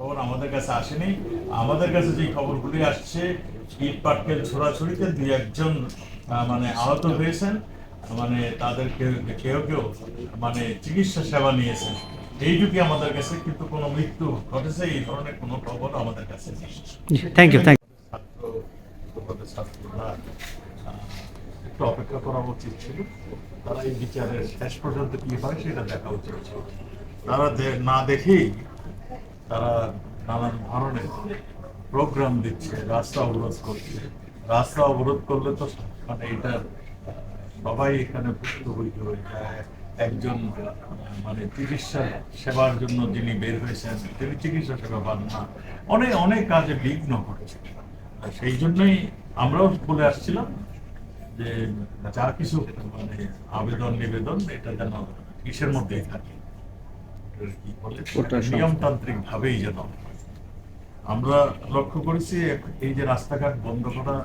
খবর আমাদের কাছে আসেনি। আমাদের কাছে যে খবরগুলি আসছে ইট পাটকেল ছোড়াছুড়িতে দুই একজন মানে আহত হয়েছেন। মানে তাদেরকে কেউ কেউ মানে চিকিৎসা সেবা নিয়েছেন। এইটুকুই আমাদের কাছে কিন্তু কোনো মৃত্যু ঘটেছে এই ধরনের কোনো খবর আমাদের কাছে থ্যাংক ইউ থ্যাংক ছাত্র ছাত্ররা একটু অপেক্ষা করা উচিত ছিল। তারা এই বিচারের শেষ পর্যন্ত কি হয় সেটা দেখা উচিত ছিল। তারা না দেখেই তারা নানান ধরনের প্রোগ্রাম দিচ্ছে, রাস্তা অবরোধ করছে। রাস্তা অবরোধ করলে তো মানে এটা, সবাই এখানে ভুক্তভোগী হয়ে যায়। একজন মানে চিকিৎসা সেবার জন্য যিনি বের হয়েছেন, তিনি চিকিৎসা সেবা পান না। অনেক অনেক কাজে বিঘ্ন ঘটছে। সেই জন্যই আমরাও বলে আসছিলাম যে যা কিছু মানে আবেদন নিবেদন এটা যেন কিসের মধ্যেই থাকে। কি বলে নিয়মতান্ত্রিক ভাবেই যেন আমরা লক্ষ্য করেছি এই যে রাস্তাঘাট বন্ধ করা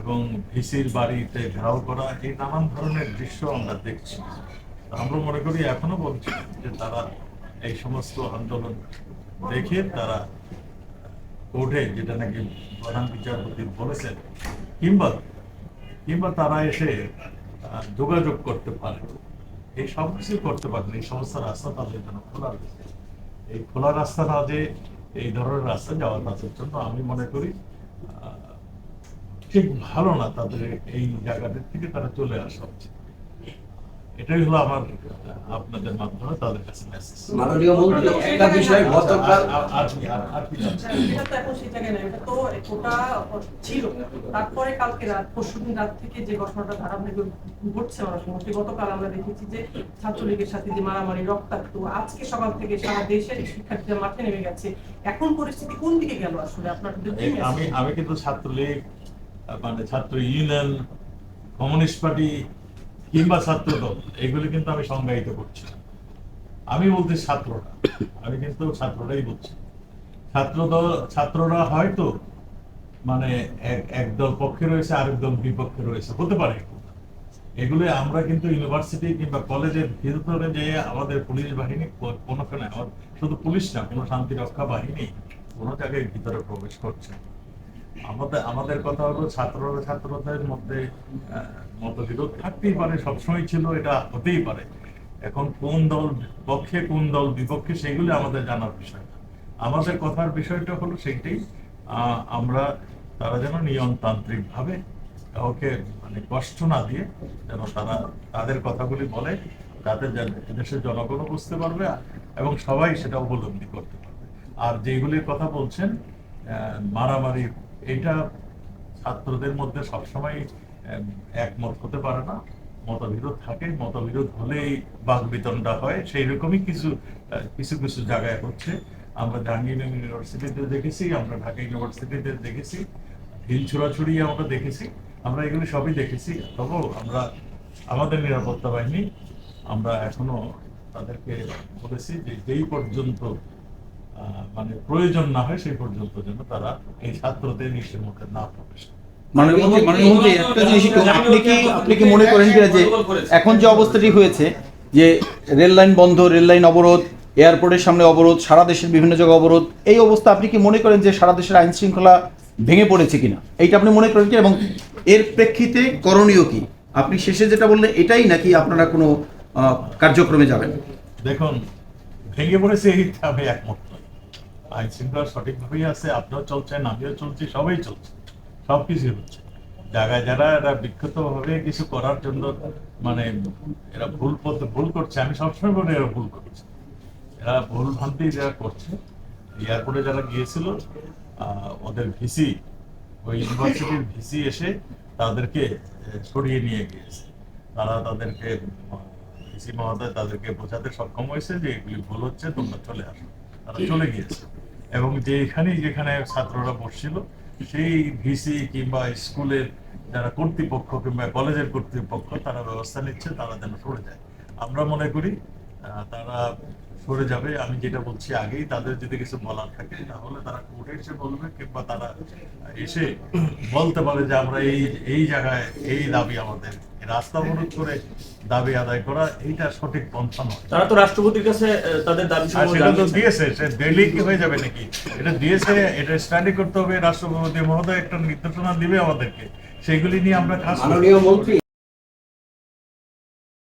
এবং ভিসির বাড়িতে ঘেরাও করা এই নানান ধরনের দৃশ্য আমরা দেখছি। আমরা মনে করি এখনও বলছি যে তারা এই সমস্ত আন্দোলন দেখে তারা কোর্টে যেটা নাকি প্রধান বিচারপতি বলেছেন কিংবা কিংবা তারা এসে যোগাযোগ করতে পারে। এই সব কিছু করতে পারেন এই সমস্ত রাস্তা তাদের জন্য খোলা রয়েছে। এই খোলা রাস্তা না যে এই ধরনের রাস্তা যাওয়া তাদের জন্য আমি মনে করি ঠিক ভালো না তাদের এই জায়গাটার থেকে তারা চলে আসা উচিত। এটাই হলো আমার আপনাদের মাধ্যমে তাদের কাছে মেসেজ মাননীয় মন্ত্রী একটা বিষয় গতকাল তো ওটা ছিল। তারপরে কালকে রাত পরশুদিন রাত থেকে যে ঘটনাটা ধারাবাহিক ঘটছে মধ্যে গতকাল আমরা দেখেছি যে ছাত্রলীগের সাথে যে মারামারি রক্তাক্ত আজকে সকাল থেকে সারা দেশের শিক্ষার্থীরা মাঠে নেমে গেছে। এখন পরিস্থিতি কোন দিকে গেল আসলে? আপনার আমি আমি কিন্তু ছাত্রলীগ মানে ছাত্র ইউনিয়ন কমিউনিস্ট পার্টি কিংবা ছাত্র দল এগুলি কিন্তু আমি সংজ্ঞায়িত করছি। আমি বলতে ছাত্ররা, আমি কিন্তু ছাত্ররাই বলছি। ছাত্র দল ছাত্ররা হয়তো মানে এক, একদল পক্ষে রয়েছে আরেক দল বিপক্ষে রয়েছে, হতে পারে এগুলো আমরা কিন্তু ইউনিভার্সিটি কিংবা কলেজের ভিতরে যে আমাদের পুলিশ বাহিনী কোনোখানে শুধু পুলিশ না, কোনো শান্তি রক্ষা বাহিনী, কোনো জায়গায় ভিতরে প্রবেশ করছে। আমাদের আমাদের কথা হলো ছাত্র ছাত্রদের মধ্যে মতবিরোধ থাকতেই পারে, সবসময় ছিল, এটা হতেই পারে। এখন কোন দল পক্ষে, কোন দল বিপক্ষে, সেগুলো আমাদের জানার বিষয় আমাদের কথার বিষয়টা হলো সেইটাই আমরা তারা যেন নিয়মতান্ত্রিক ভাবে কাউকে মানে কষ্ট না দিয়ে যেন তারা তাদের কথাগুলি বলে, যাতে দেশের জনগণও বুঝতে পারবে এবং সবাই সেটা উপলব্ধি করতে পারবে। আর যেগুলির কথা বলছেন মারামারি এটা ছাত্রদের মধ্যে সবসময় একমত হতে পারে না। মতবিরোধ থাকে, মতবিরোধ হলেই বাক বিতণ্ডা হয়। সেই রকমই কিছু কিছু কিছু জায়গায় হচ্ছে। আমরা জাহাঙ্গীর ইউনিভার্সিটিতে দেখেছি, আমরা ঢাকা ইউনিভার্সিটিতে দেখেছি ঢিল ছোড়াছুড়ি আমরা দেখেছি। আমরা এগুলো সবই দেখেছি। তবু আমরা, আমাদের নিরাপত্তা বাহিনী, আমরা এখনও তাদেরকে বলেছি যে যেই পর্যন্ত মানে প্রয়োজন না হয় সেই পর্যন্ত যেন তারা এই ছাত্রদের নিশ্চয় মধ্যে না প্রবেশ করে। মাননীয় মন্ত্রী মাননীয় মন্ত্রী একটা জিনিস আপনি কি আপনি কি মনে করেন যে এখন যে অবস্থাটি হয়েছে যে রেল লাইন বন্ধ রেল লাইন অবরোধ এয়ারপোর্টের সামনে অবরোধ সারা দেশের বিভিন্ন জায়গায় অবরোধ এই অবস্থা আপনি কি মনে করেন যে সারা দেশের আইন শৃঙ্খলা ভেঙে পড়েছে কিনা? এইটা আপনি মনে করেন কি এবং এর প্রেক্ষিতে করণীয় কি? আপনি শেষে যেটা বললেন এটাই নাকি আপনারা কোনো আহ, কার্যক্রমে যাবেন? দেখুন ভেঙে পড়েছে আমি একমত। আইন শৃঙ্খলা সঠিকভাবেই আছে আপনিও চলছেন আমিও চলছি সবাই চলছে সব কিছু হচ্ছে। জায়গায় যারা এরা বিক্ষত ভাবে কিছু করার জন্য মানে এরা ভুল পথে ভুল করছে আমি সবসময় বলি এরা ভুল করছে। এরা ভুল ভ্রান্তি যারা করছে এয়ারপোর্টে যারা গিয়েছিল ওদের ভিসি ওই ইউনিভার্সিটির ভিসি এসে তাদেরকে সরিয়ে নিয়ে গিয়েছে। তারা তাদেরকে ভিসি মহোদয় তাদেরকে বোঝাতে সক্ষম হয়েছে যে এগুলি ভুল হচ্ছে তোমরা চলে আসো। তারা চলে গিয়েছে। এবং যেখানেই যেখানে ছাত্ররা বসছিল, সেই ভিসি কিংবা স্কুলের যারা কর্তৃপক্ষ কিংবা কলেজের কর্তৃপক্ষ, তারা ব্যবস্থা নিচ্ছে, তারা যেন সরে যায়। আমরা মনে করি তারা সরে যাবে। আমি যেটা বলছি আগেই, তাদের যদি কিছু বলার থাকে, তাহলে তারা কোর্টে এসে বলবে কিংবা তারা এসে বলতে পারে যে আমরা এই এই জায়গায়, এই দাবি আমাদের। রাস্তা অবরোধ করে দাবি আদায় করা এইটা সঠিক পন্থা নয়। তারা তো রাষ্ট্রপতির কাছে তাদের দাবি সেটা তো দিয়েছে সে দিল্লি কি হয়ে যাবে নাকি? এটা দিয়েছে এটা স্টাডি করতে হবে রাষ্ট্রপতি মহোদয় একটা নির্দেশনা দিবে আমাদেরকে। সেগুলি নিয়ে আমরা কাজ। মাননীয় মন্ত্রী